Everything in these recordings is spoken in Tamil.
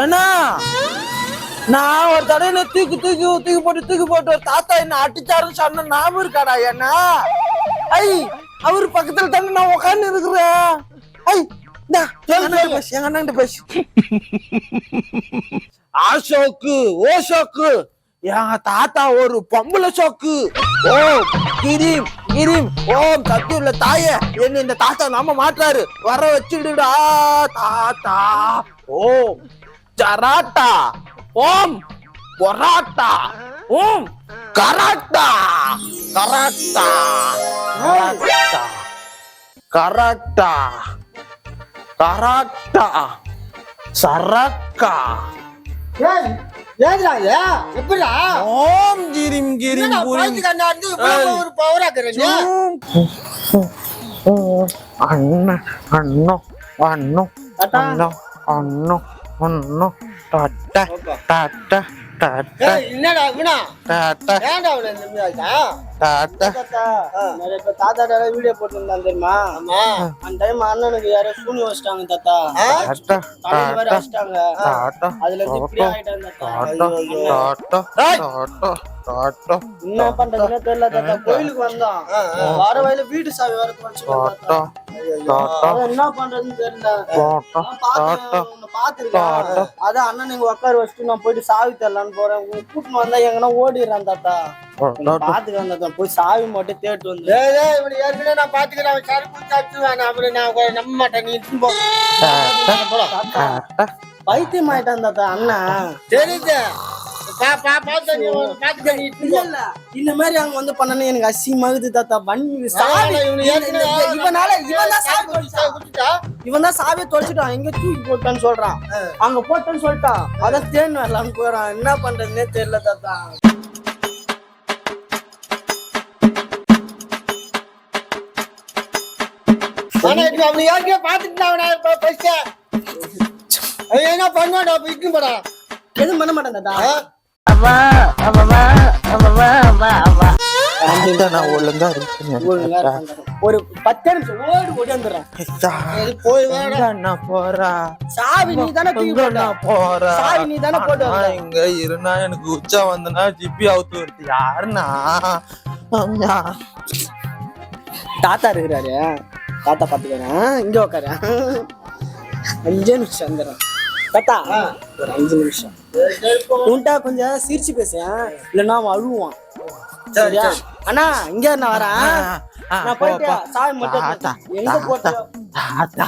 ஏன்னா நான் ஒரு தடவை என்ன தூக்கி தூக்கி தூக்கி போட்டு தூக்கி போட்டு ஒரு தாத்தா என்ன அடிச்சாருன்னு சொன்ன ஞாபகம் இருக்காடா என்ன ஐ அவர் பக்கத்துல தானே நான் உட்கார்ந்து இருக்கிறேன். ஐ எங்க பேசு எங்க அண்ணன்கிட்ட பேசு. ஆஷோக்கு ஓஷோக்கு என் தாத்தா ஒரு பொம்பளை சோக்கு ஓம் கிரீம் கிரீம் ஓம் சத்துள்ள தாயே. என்ன இந்த தாத்தா நாம மாட்டாரு வர வச்சுடுடா தாத்தா. ஓம். ஜராட்டா ஓம் பொராட்டா ஓம் கராட்டா கராட்டா கராட்டா கராட்டா கராட்டா சரக்கா ஏய், ஏதுடா இது? எப்படிடா? ஓம் கிரிம் கிரிம் என்னடா, புரிம் பைத்தியக்காரனா இருந்து இவ்வளவு ஒரு power ஆ இருக்கிற நீ? அண்ணா அண்ணோ அண்ணோ தாத்தா. அண்ணோ அண்ணோ ஒன்னும் டாட்டா டாட்டா டாட்டா என்னடா தாத்தா, வீடியோ போட்டிருந்தான் தெரியுமா? அந்த time அண்ணனுக்கு யாரோ சூனியம் வச்சிட்டாங்க தாத்தா. டாட்டா அதுல இருந்து இப்படி என்ன பண்றதுன்னே தெரியல தாத்தா. கோயிலுக்கு வந்தான். வர வழியில வீட்டு சாவி அதான் என்ன பண்றதுன்னு தெரியல. பாத்துருக்கேன். அதான் அண்ணன் இங்க உட்கார வச்சுட்டு நான் போயிட்டு சாவி தரலான்னு போறேன். கூட்டின்னு வந்தா எங்கன்னா ஓடிடுறான் தாத்தா பாத்துக்கிறேன் தாத்தா போய் சாவி மட்டும் தேட்டு வந்து ஏற்கனவே நான் பாத்துக்கிறேன் அவன் அப்புறம் நான் நம்ப மாட்டேன். நீ இட்டுன்னு போ. தாத்தா, பைத்தியம் ஆயிட்டான் தாத்தா அண்ணன் தெரியுது. இந்த மாதிரி அங்க வந்து பண்ணனே எனக்கு அசிங்கமாகுது தாத்தா. சாவி இவனால இவன் தான். இவன் தான் சாவியை தொலைச்சிட்டான். எங்க தூக்கி போட்டான்னு சொல்றான். அங்க போட்டேன்னு சொல்லிட்டான். அதான் தேன் வரலான்னு போறான். என்ன பண்றதுன்னே தெரியல தாத்தா. ஆனா இப்ப அவனை ஏற்கனவே பாத்துட்டு அவனை பைசா அவன் என்ன பண்ணுவாடா அப்ப இட்டு போடா. எதுவும் பண்ண மாட்டேன் தாத்தா. நான் ஒழுங்கா இருக்கேன் ஒழுங்கா இருக்கான் தாத்தா. ஒரு பத்து நிமிஷம் ஓடி ஓடி வந்துடுறேன். சரி, போய் வேடா. நான் போறா? சாவி நீ தானே நான் போறா? சாவி நீ தானே போட்டு இங்க இருந்தா எனக்கு உச்சா வந்தனா ஜிப்பி அவுத்து வருது யாருன்னா அம்மா. தாத்தா இருக்கிறாரு. தாத்தா பாத்துக்கிறேன் இங்க உட்காரு அஞ்சே நிமிஷம் வந்துடுறேன் தாத்தா ஒரு அஞ்சு நிமிஷம். உன்ட்டா கொஞ்சம் சிரிச்சு பேசுறேன் இல்லைன்னா அவன் அழுவான். சரியா? அண்ணா இங்க நான் வரேன் நான் போயிட்டு. சாவி மட்டும் தாத்தா, எங்க தாத்தா, போட்டியோ தாத்தா,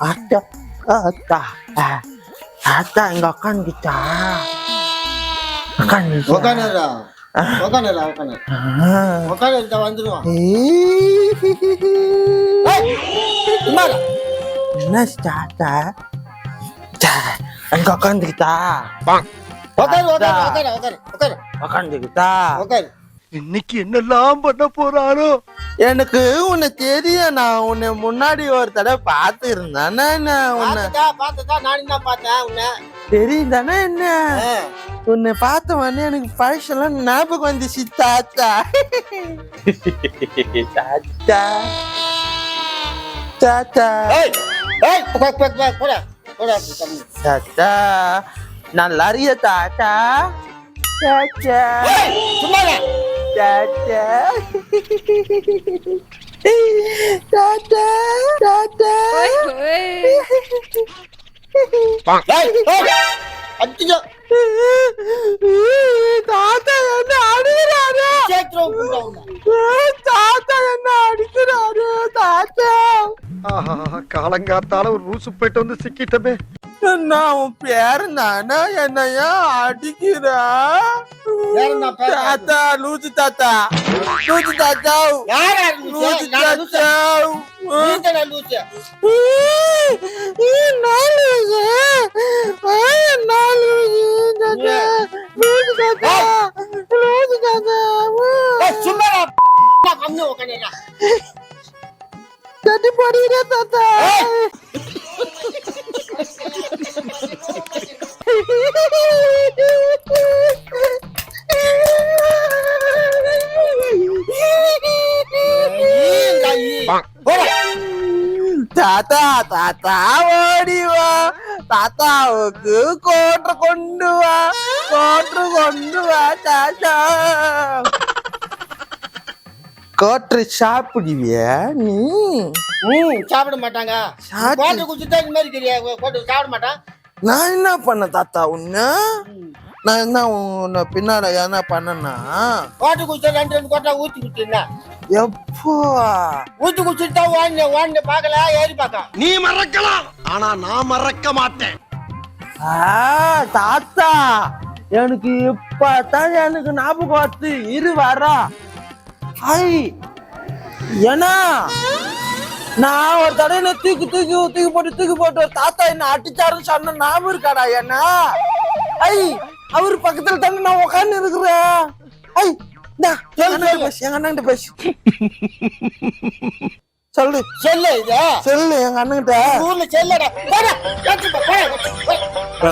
தாத்தா, தாத்தா, தாத்தா இங்க உக்காந்துட்டா உக்காந்துட்டா. உக்காந்துடா. உக்காந்துடா உக்காந்து. உக்காந்து வந்துடுவான் என்ன அங்க உக்காந்துக்கிட்டா? உக்காந்துக்கிட்டா? உக்காரு. இன்னைக்கு என்னெல்லாம் பண்ண போறாரோ? எனக்கு உன்னை தெரியும் நான் உன்னை முன்னாடி ஒரு தடவை பார்த்து இருந்தானே உன்னை. பாத்துட்டா நானும் தான் பார்த்தேன் உன்னை? தெரியும் தானே என்ன உன்னை பார்த்த உடனே எனக்கு பழசெல்லாம் ஞாபகம் வந்துச்சு தாத்தா. தாத்தா. தாத்தா. தாத்தா நல்லா இருக்கியா தாத்தா. தாத்தா. தாத்தா. ஏய் ஏய் அடிச்சோ தாத்தா என்ன அடிக்கிறாரு? தாத்தா என்ன அடிக்கிறாரு? தாத்தா. ஆஹா காலங்காத்தால ஒரு ரூசு போயிட்டு வந்து சிக்கிட்டமே. நான் உன் பேரு நானா என்னையா அடிக்கிறா? தாத்தா லூசு தாத்தா. லூசு தாத்தா. லூசு? தாத்தா. சும்மா கட்டி போடுகிற தாத்தா போடா தாத்தா தாத்தா ஓடி வா தாத்தாவுக்கு கோட்டை கொண்டு வா கோட்டை கோட்டை சாப்பிடுவியா நீ? ம் சாப்பிட மாட்டாங்க. கோட்டை குடிச்சுட்டா இந்த மாதிரி கிரியா கோட்டை சாப்பிட மாட்டான். நான் என்ன பண்ண தாத்தா உன்ன? நான் என்ன உன்னை பின்னால என்ன பண்ணனா? கோட்டை குடிச்சா ரெண்டு ரெண்டு கோட்டை ஊத்தி குடிச்சுருந்தா. எப்போ? ஊத்தி குடிச்சுட்டா ஓடின ஓடின பார்க்கல ஏறி பார்க்க. நீ மறக்கலாம். ஆனா நான் மறக்க மாட்டேன். ஆ, தாத்தா எனக்கு இப்பதான் எனக்கு ஞாபகம் வருது. இரு வரா. ஐ ஏன்னா நான் ஒரு தடவை என்ன தூக்கி தூக்கி தூக்கி போட்டு தூக்கி போட்டு ஒரு தாத்தா என்ன அடிச்சாருன்னு சொன்ன ஞாபகம் இருக்காடா என்ன? ஐ அவர் பக்கத்துல தானே நான் உட்கார்ந்து இருக்கிறேன். ஐ பேசு எங்க அண்ணன்கிட்ட பேசு. சொல்லு. செல்ல இது. சொல்லு எங்க அண்ணன்கிட்ட ஊர்ல செல்லடா.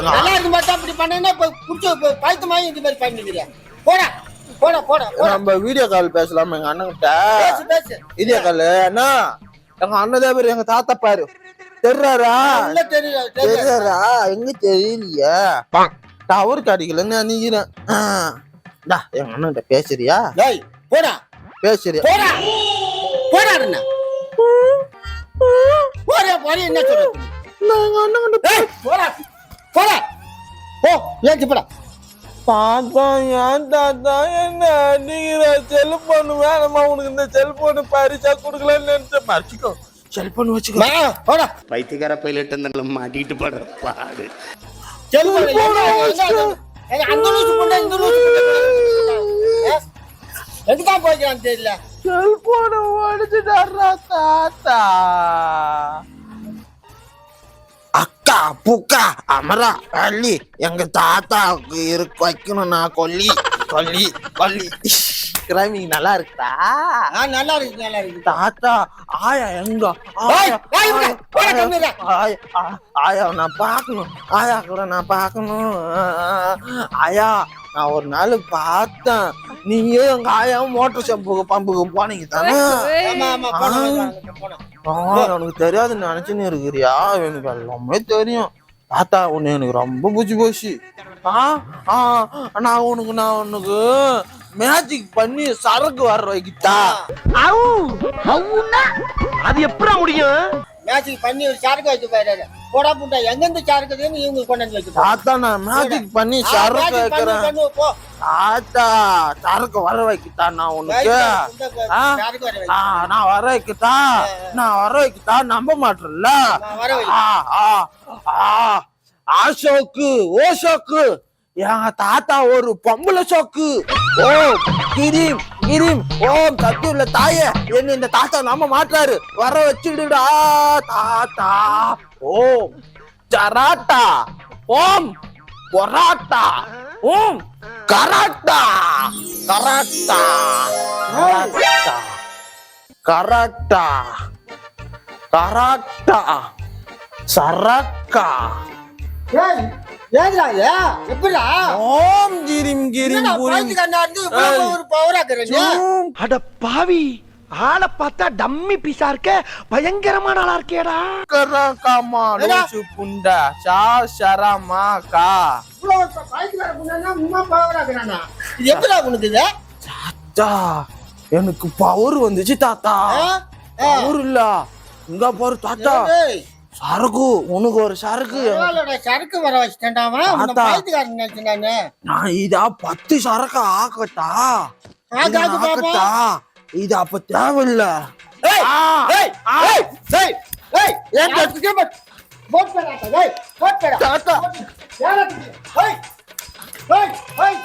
நல்லா இருக்கு மட்டும் அப்படி பண்ணா இப்ப குடிச்சு இப்ப பைத்தமாயி இந்த மாதிரி பண்ணிக்கிறியா போடா. போடா போடா நம்ம வீடியோ கால் பேசலாமா? எங்க அண்ணன்கிட்ட வீடியோ கால் என்ன எங்க அண்ணதே பேரு எங்க தாத்தா பாரு. தெரியல தெரியாரா எங்க தெரியலையே? டவர் கிடைக்கலன்னு நினைக்கிறேன். ஆ. டா எங்க அண்ணன்கிட்ட பேசுறியா? டேய் போடா. பேசுறியா? போடா. போடா அண்ணா. போடா போடா என்ன சொல்ற நான் எங்க டேய் போடா. போடா. போ ஏத்து போடா. தாத்தா ஏன் தாத்தா? என்ன அடிக்கிற? செல்போன் வேணாமா? உனக்கு இந்த செல்போன் பரிசா கொடுக்கலன்னு நினைச்ச மறைச்சிக்கோ. செல்போன் வச்சுக்கோ. வா, போடா. பைத்தியக்கார பைலட் அந்த மாட்டிட்டு படுற பாடு. எதுக்காக போய்க்கிறான்னு தெரியல. செல்போனை உடைச்சுட்டாரா தாத்தா. அக்கா புக்கா. அமரா அள்ளி எங்க தாத்தாவுக்கு இருக்கு வைக்கணும் நான் கொல்லி. கொல்லி கொல்லி. கிராமிங் நல்லா இருக்குதா நல்லா இருக்கு நல்லா இருக்கு. தாத்தா ஆயா எங்க? ஏய், ஆயா, ஆயா. ஆயா, ஆயா நான் பார்க்கணும். ஆயா கூட நான் பார்க்கணும். ஆயா நான் ஒரு நாள் பார்த்தேன். நீங்க எங்க ஆயாவும் மோட்டர் ஷாம்புக்கு பம்புக்கு போனீங்க தானே உனக்கு தெரியாது தெரியாதுன்னு நினைச்சுன்னு இருக்கிறியா? எனக்கு எல்லாமே தெரியும். தாத்தா உன்னை எனக்கு ரொம்ப பிடிச்சி போச்சு. ஆ ஆ நான் உனக்கு நான் உனக்கு மேஜிக் பண்ணி சரக்கு வர வைக்கிட்டா அது எப்படா முடியும்? மேட்சுக்கு பண்ணி ஒரு சாருக்கு வச்சு போயிடாரு போடா புண்டா எங்கெந்த சாருக்குதுன்னு இவங்க கொண்டாந்து வச்சு தாத்தா நான் மேஜிக் பண்ணி சரக்கு வைக்கிறேன். போ. தாத்தா சரக்கு வர வைக்கிட்டா நான் உனக்கு. நான் வர வைக்கிட்டா நான் வர வைக்கிட்டா நம்ப மாட்டேன்ல. நான் வர வை. ஆ ஆ ஆ. ஆஷோக்கு ஓஷோக்கு. என் தாத்தா ஒரு பொம்பளை சோக்கு ஓ கிரீம் கிரீம் ஓம் சத்தியுள்ள தாயே என்ன இந்த தாத்தா நம்ம மாட்டாரு வர வச்சுடுடா தாத்தா. ஓம். ஜராட்டா ஓம். பொராட்டா ஓம். கராட்டா கராட்டா கராட்டா கராட்டா கராட்டா சரக்கா. ஏய், ஏதுடா இது? எப்படிடா? ஓம் கிரிம் கிரிம் புரிம் ஒரு அட பாவி ஆளை பார்த்தா டம்மி பீஸா இருக்க. பயங்கரமான ஆளா இருக்கேடா. கரகாமா? லூசு புண்டா. சா ஷரமா கா. எப்படிடா உனக்கு இது? தாத்தா எனக்கு பவர் வந்துச்சு தாத்தா. பவர் இல்ல. இங்க பாரு தாத்தா. சரக்கு உனக்கு ஒரு சரக்கு சரக்கு வர நினைச்சேன் நானு. இதா பத்து சரக்கு ஆக்கட்டா? ஆக்கு, இதை அப்ப தேவையில்ல. போட்- போட்.